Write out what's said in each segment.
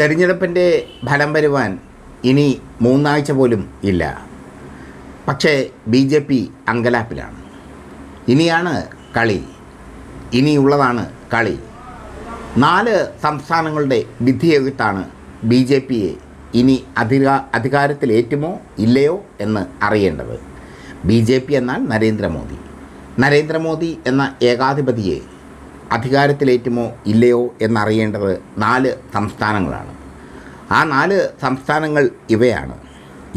തെരഞ്ഞെടുപ്പിന്റെ ഫലം വരുവാൻ ഇനി മൂന്നാഴ്ച പോലും ഇല്ല. പക്ഷേ ബി ജെ പി അങ്കലാപ്പിലാണ്. ഇനിയാണ് കളി. ഇനിയുള്ളതാണ് കളി. നാല് സംസ്ഥാനങ്ങളുടെ വിധിയെഴുത്താണ് ബി ജെ പിയെ ഇനി അധികാ അധികാരത്തിലേറ്റുമോ ഇല്ലയോ എന്ന് അറിയേണ്ടത് ബി ജെ പി എന്നാൽ നരേന്ദ്രമോദി. നരേന്ദ്രമോദി എന്ന ഏകാധിപതിയെ അധികാരത്തിലേറ്റുമോ ഇല്ലയോ എന്നറിയേണ്ടത് നാല് സംസ്ഥാനങ്ങളാണ്. ആ നാല് സംസ്ഥാനങ്ങൾ ഇവയാണ്.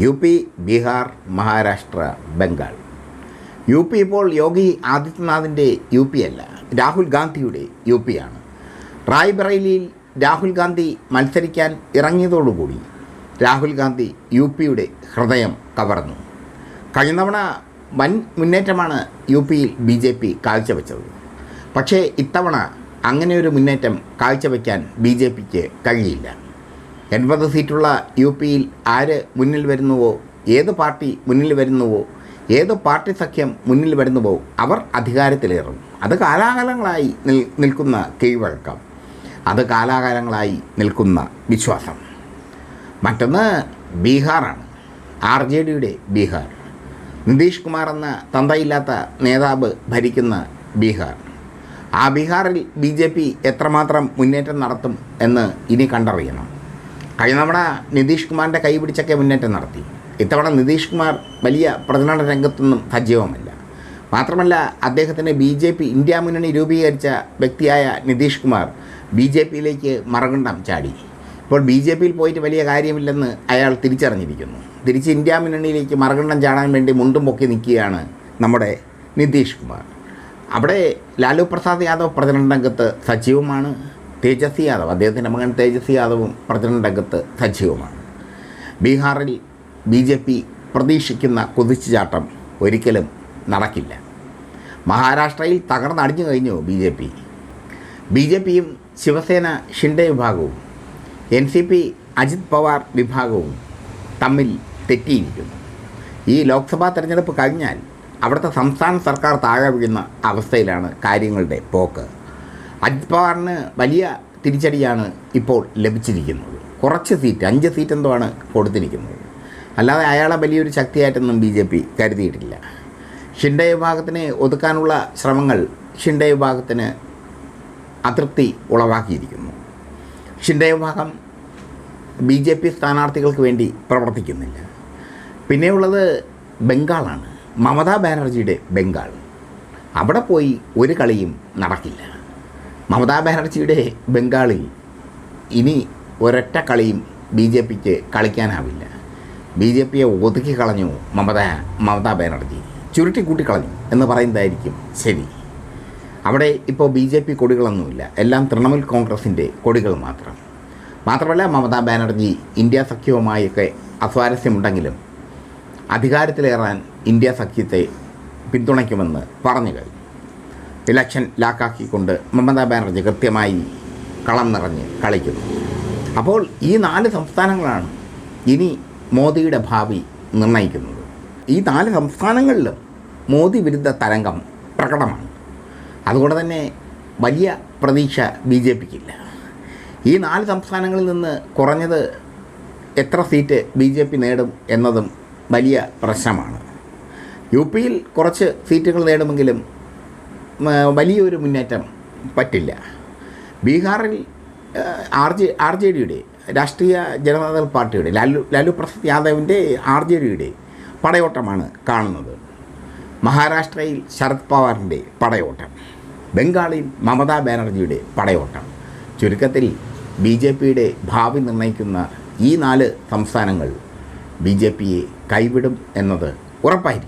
U P Bihar Maharashtra Bengal. U P ഇപ്പോൾ യോഗി ആദിത്യനാഥിന്റെ യു പി അല്ല രാഹുൽ ഗാന്ധിയുടെ യു പി ആണ്. റായ്ബറേലിയിൽ രാഹുൽ ഗാന്ധി മത്സരിക്കാൻ ഇറങ്ങിയതോടുകൂടി രാഹുൽ ഗാന്ധി യു പിയുടെ ഹൃദയം കവർന്നു. കഴിഞ്ഞ തവണ വൻ മുന്നേറ്റമാണ് യു പിയിൽ ബി ജെ പി കാഴ്ചവെച്ചത്. പക്ഷേ ഇത്തവണ അങ്ങനെ ഒരു മുന്നേറ്റം കാഴ്ചവെക്കാൻ ബി ജെ പിക്ക് കഴിയില്ല. എൺപത് സീറ്റുള്ള യു പിയിൽ ആര് മുന്നിൽ വരുന്നുവോ ഏത് പാർട്ടി മുന്നിൽ വരുന്നുവോ ഏത് പാർട്ടി സഖ്യം മുന്നിൽ വരുന്നുവോ അവർ അധികാരത്തിലേറും. അത് കാലാകാലങ്ങളായി നിൽ നിൽക്കുന്ന കീഴ്വഴക്കം. അത് കാലാകാലങ്ങളായി നിൽക്കുന്ന വിശ്വാസം. മറ്റൊന്ന് ബീഹാറാണ്. ആർ ജെ ഡിയുടെ ബീഹാർ. നിതീഷ് കുമാർ എന്ന തന്തയില്ലാത്ത നേതാവ് ഭരിക്കുന്ന ബീഹാർ. ആ ബീഹാറിൽ ബി ജെ പി എത്രമാത്രം മുന്നേറ്റം നടത്തും എന്ന് ഇനി കണ്ടറിയണം. കഴിഞ്ഞ തവണ നിതീഷ് കുമാറിന്റെ കൈ പിടിച്ചൊക്കെ മുന്നേറ്റം നടത്തി. ഇത്തവണ നിതീഷ് കുമാർ വലിയ പ്രചരണ രംഗത്തൊന്നും സജീവമല്ല. മാത്രമല്ല അദ്ദേഹത്തിന് ബി ജെ പി ഇന്ത്യ മുന്നണി രൂപീകരിച്ച വ്യക്തിയായ നിതീഷ് കുമാർ ബി ജെ പിയിലേക്ക് മറകണ്ഠം ചാടി. ഇപ്പോൾ ബി ജെ പിയിൽ പോയിട്ട് വലിയ കാര്യമില്ലെന്ന് അയാൾ തിരിച്ചറിഞ്ഞിരിക്കുന്നു. തിരിച്ച് ഇന്ത്യ മുന്നണിയിലേക്ക് മറകണ്ഠം ചാടാൻ വേണ്ടി മുണ്ടും പൊക്കി നിൽക്കുകയാണ് നമ്മുടെ നിതീഷ് കുമാർ. അവിടെ ലാലു പ്രസാദ് യാദവ് പ്രചരണ രംഗത്ത് സജീവമാണ്. തേജസ്വി യാദവ് അദ്ദേഹത്തിന്റെ മകൻ തേജസ്വി യാദവും പ്രചരണ രംഗത്ത് സജീവമാണ്. ബീഹാറിൽ ബി ജെ പി പ്രതീക്ഷിക്കുന്ന കുതിച്ചുചാട്ടം ഒരിക്കലും നടക്കില്ല. മഹാരാഷ്ട്രയിൽ തകർന്നടിഞ്ഞു കഴിഞ്ഞു B J P. B J പിയും ശിവസേന ഷിൻഡെ വിഭാഗവും N C P Ajit Pawar വിഭാഗവും തമ്മിൽ തെറ്റിയിരിക്കുന്നു. ഈ ലോക്സഭാ തെരഞ്ഞെടുപ്പ് കഴിഞ്ഞാൽ അവിടുത്തെ സംസ്ഥാന സർക്കാർ താഴെ വീഴുന്ന അവസ്ഥയിലാണ് കാര്യങ്ങളുടെ പോക്ക്. അജിത് പവാറിന് വലിയ തിരിച്ചടിയാണ് ഇപ്പോൾ ലഭിച്ചിരിക്കുന്നത്. കുറച്ച് സീറ്റ് അഞ്ച് സീറ്റ് എന്തോ ആണ് കൊടുത്തിരിക്കുന്നത്. അല്ലാതെ അയാളെ വലിയൊരു ശക്തിയായിട്ടൊന്നും ബി ജെ പി കരുതിയിട്ടില്ല. ഷിൻഡെ വിഭാഗത്തിനെ ഒതുക്കാനുള്ള ശ്രമങ്ങൾ ഷിൻഡെ വിഭാഗത്തിന് അതൃപ്തി ഉളവാക്കിയിരിക്കുന്നു. ഷിൻഡെ വിഭാഗം ബി ജെ പി സ്ഥാനാർത്ഥികൾക്ക് വേണ്ടി പ്രവർത്തിക്കുന്നില്ല. പിന്നെയുള്ളത് ബംഗാളാണ്. മമതാ ബാനർജിയുടെ ബംഗാൾ. അവിടെ പോയി ഒരു കളിയും നടക്കില്ല. മമതാ ബാനർജിയുടെ ബംഗാളിൽ ഇനി ഒരൊറ്റ കളിയും ബി ജെ പിക്ക് കളിക്കാനാവില്ല. ബി ജെ പിയെ ഒതുക്കി കളഞ്ഞു മമത മമതാ ബാനർജി. ചുരുട്ടി കൂട്ടിക്കളഞ്ഞു എന്ന് പറയുന്നതായിരിക്കും ശരി. അവിടെ ഇപ്പോൾ ബി ജെ പി കൊടികളൊന്നുമില്ല. എല്ലാം തൃണമൂൽ കോൺഗ്രസിന്റെ കൊടികൾ മാത്രം. മാത്രമല്ല മമതാ ബാനർജി ഇന്ത്യ സഖ്യവുമായൊക്കെ അസ്വാരസ്യമുണ്ടെങ്കിലും അധികാരത്തിലേറാൻ ഇന്ത്യ സഖ്യത്തെ പിന്തുണയ്ക്കുമെന്ന് പറഞ്ഞു കഴിഞ്ഞു. ഇലക്ഷൻ ലാക്കാക്കിക്കൊണ്ട് മമതാ ബാനർജി കൃത്യമായി കളം നിറഞ്ഞ് കളിക്കുന്നു. അപ്പോൾ ഈ നാല് സംസ്ഥാനങ്ങളാണ് ഇനി മോദിയുടെ ഭാവി നിർണയിക്കുന്നത്. ഈ നാല് സംസ്ഥാനങ്ങളിലും മോദി വിരുദ്ധ തരംഗം പ്രകടമാണ്. അതുകൊണ്ട് തന്നെ വലിയ പ്രതീക്ഷ ബി ജെ പിക്കില്ല ഈ നാല് സംസ്ഥാനങ്ങളിൽ നിന്ന് കുറഞ്ഞത് എത്ര സീറ്റ് ബി ജെ പി നേടും എന്നതും വലിയ പ്രശ്നമാണ്. യു പിയിൽ കുറച്ച് സീറ്റുകൾ നേടുമെങ്കിലും വലിയൊരു മുന്നേറ്റം പറ്റില്ല. ബീഹാറിൽ ആർ ജെ ആർ ജെ ഡിയുടെ രാഷ്ട്രീയ ജനതാദൾ പാർട്ടിയുടെ ലാലു ലാലു പ്രസാദ് യാദവിന്റെ ആർ ജെ ഡിയുടെ പടയോട്ടമാണ് കാണുന്നത്. മഹാരാഷ്ട്രയിൽ ശരത് പവാറിന്റെ പടയോട്ടം ബംഗാളിൽ മമതാ ബാനർജിയുടെ പടയോട്ടം. ചുരുക്കത്തിൽ ബി ജെ പിയുടെ ഭാവി നിർണയിക്കുന്ന ഈ നാല് സംസ്ഥാനങ്ങൾ ബി ജെ പിയെ കൈവിടും എന്നത് ഉറപ്പായിരിക്കും.